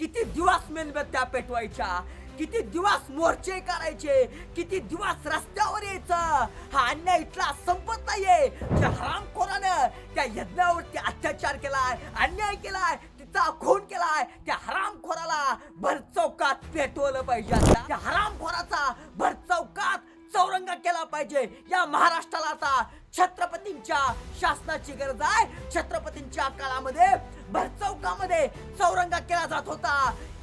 किती दिवस मेणबत्त्या पेटवायच्या? किती दिवस मोर्चे करायचे? किती दिवस रस्त्यावर यायचं? हा अन्याय इथला संपत नाहीये. त्या हरामखोरानं त्या यज्ञावरती अत्याचार केलाय अन्याय केलाय तिचा खून केलाय. त्या हरामखोराला भरचौकात पेटवलं पाहिजे आता. त्या हरामखोराचा भरचौकात चौरंगा केला पाहिजे. या महाराष्ट्राला आता छत्रपतींच्या शासनाची गरज आहे. छत्रपतींच्या काळामध्ये भरचौकामध्ये चौरंगा केला जात होता.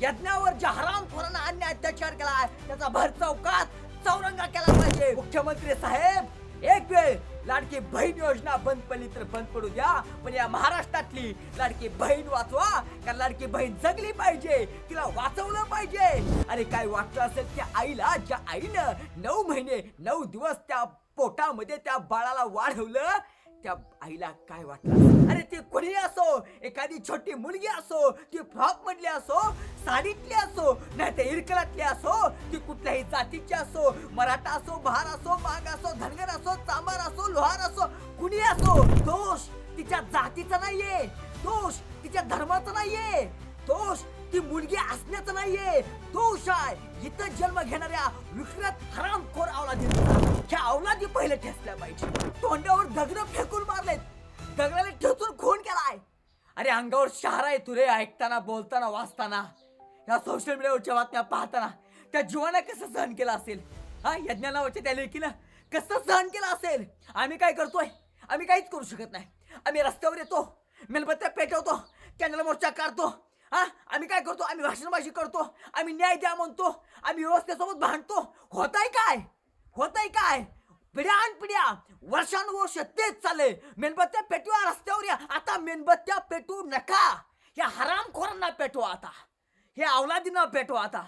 यज्ञावर ज्या हरामखोरांना अन्याय अत्याचार केला त्याचा भरचौकात चौरंगा केला पाहिजे. मुख्यमंत्री साहेब एक वेळ लाडकी बहीण योजना बंद पडली तर बंद पडू द्या. पण या महाराष्ट्रातली लाडकी बहीण वाचवा कारण लाडकी बहीण जगली पाहिजे तिला वाचवलं पाहिजे. आणि काय वाटलं असेल त्या आईला ज्या आईनं नऊ महिने नऊ दिवस त्या पोटामध्ये त्या बाळाला वाढवलं त्या आईला काय वाटलं? अरे ती कुणी असो एखादी छोटी मुलगी असो ती फ्रॉक मधली असो साडीतली असो नाही ते इरकलातली असो ती कुठल्याही जातीची असो मराठा असो बहार असो माग असो धनगर असो चांबार असो लोहार असो कुणी असो दोष तिच्या जातीचा नाहीये दोष तिच्या धर्माचा नाहीये दोष ती मुलगी असण्याचं नाहीये दोष आहे. इथं जन्म घेणाऱ्या विकृत हरामखोर पहिले ठेचल्या पाहिजे. तोंडावर दगड फेकून मारलेत. दगडाला ठेचून खून केलाय. अरे अंगावर शहारा आहे तुरे ऐकताना बोलताना वाचताना. या सोशल मीडियावरच्या बातम्या पाहताना. त्या जीवानं कसं सहन केलं असेल? हा यज्ञानावरच्या त्या लेखीनं कसं सहन केलं असेल? आम्ही काय करतोय? आम्ही काहीच करू शकत नाही. आम्ही रस्त्यावर येतो मेलबत्त्या पेटवतो कॅनल मोर्चा काढतो. हा आम्ही काय करतो? आम्ही भाषणबाजी करतो. आम्ही न्याय द्या म्हणतो. आम्ही व्यवस्थेसोबत भांडतो. होताय काय? होताय काय? पिढ्यान पिढ्या वर्षानुवर्ष तेच चालले मेणबत्त्या पेटवा रस्त्यावर या. आता मेणबत्त्या पेटू नका. या हरामखोरांना पेटवा आता. हे अवलादींना पेटवा आता.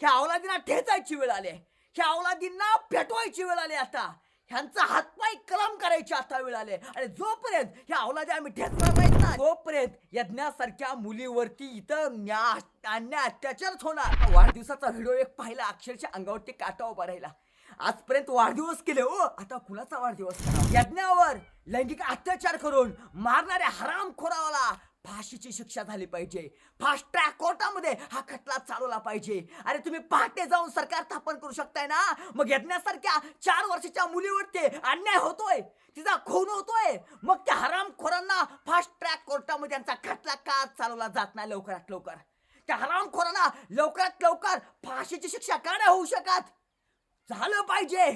ह्या अवलादींना ठेचायची वेळ आली ह्या अवलादींना पेटवायची वेळ आली आता. ह्यांचा हातपाय कलम करायची आता वेळ आले आणि जोपर्यंत ह्या अवलादी आम्ही ठेचणार नाहीत ना यज्ञासारख्या मुलीवरती इतर न्या- अन्याय अत्याचारच होणार. वाढदिवसाचा व्हिडिओ एक पाहिला. अक्षरशः अंगावरती काटा उभा राहिला. आजपर्यंत वाढदिवस केले हो. आता कुणाचा वाढदिवस? करावा? यज्ञावर लैंगिक अत्याचार करून मारणाऱ्या हराम खोरावाला फाशीची शिक्षा झाली पाहिजे. फास्ट ट्रॅक कोर्टामध्ये हा खटला चालवला पाहिजे. अरे तुम्ही पहाटे जाऊन सरकार स्थापन करू शकताय ना? मग यज्ञासारख्या चार वर्षाच्या मुलीवरती अन्याय होतोय. तिचा खून होतोय. मग त्या हराम खोरांना फास्ट ट्रॅक कोर्टामध्ये त्यांचा खटला का चालवला जात नाही लवकरात लवकर? त्या हराम खोरांना लवकरात लवकर फाशीची शिक्षा का नाही होऊ शकत? झालं पाहिजे.